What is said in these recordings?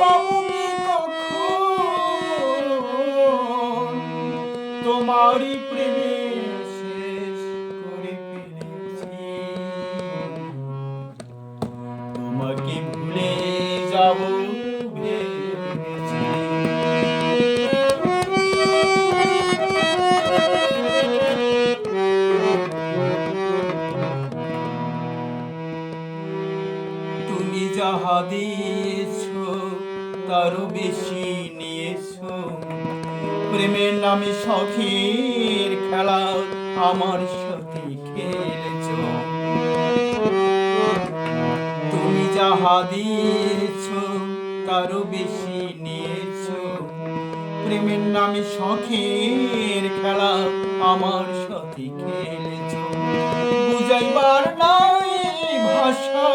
পাবো কি কখন? তোমারই প্রেমে শেষ করে ফেলেছি। তোমাকে ভুলে যাহা দিয়েছ তারও বেশি নিয়েছ? প্রেমের নামে সখীর খেলা আমার সাথে খেলেছ। তুমি যাহা দিয়েছ, তারও বেশি নিয়েছ। প্রেমের নামে সখীর খেলা আমার সাথে খেলেছ। বুঝাইবার নাই ভাষা,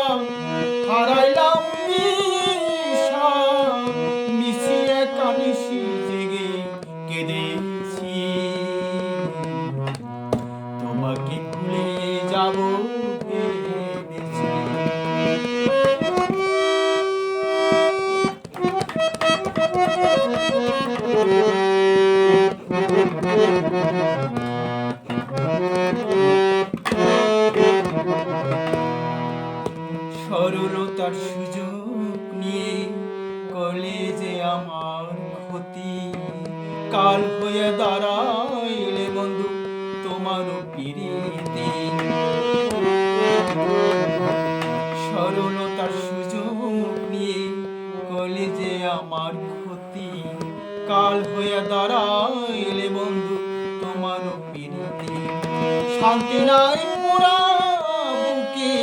হারাইলাম ভেবেছি সরলতার সুযোগ নিয়ে কলেজে আমার ক্ষতি। কাল হয়ে বন্ধু পিড়িতে সরলতার সুযোগ নিয়ে কলেজে আমার ক্ষতি। কাল হয়ে দাঁড়াইলে বন্ধু তোমারও পিড়িতে। শান্তি নাই বুকে,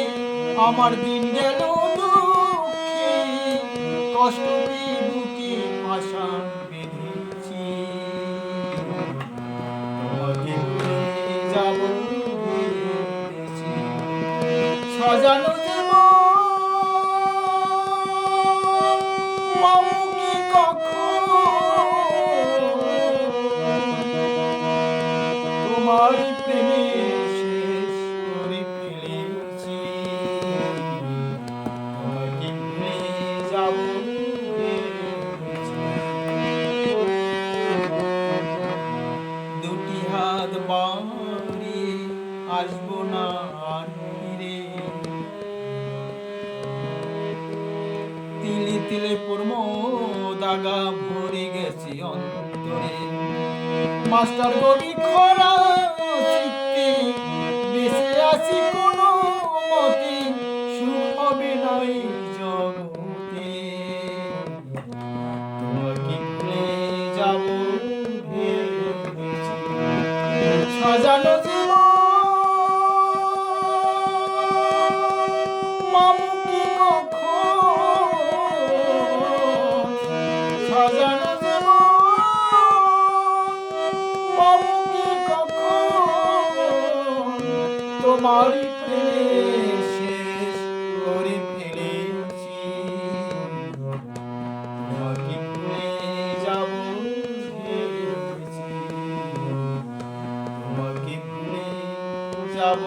আমার দিন গেল দুঃখে। কষ্ট বুকে আশা যাব। সাজানো আসব না আর তিলে তিলে পরম দাগা ভরে গেছে অন্তরে। মাস্টার গবি খরা তোমার প্রেমে শেষ করে ফেলেছি। তোমাকে ভুলে যাব তোমাকে ভুলে যাব।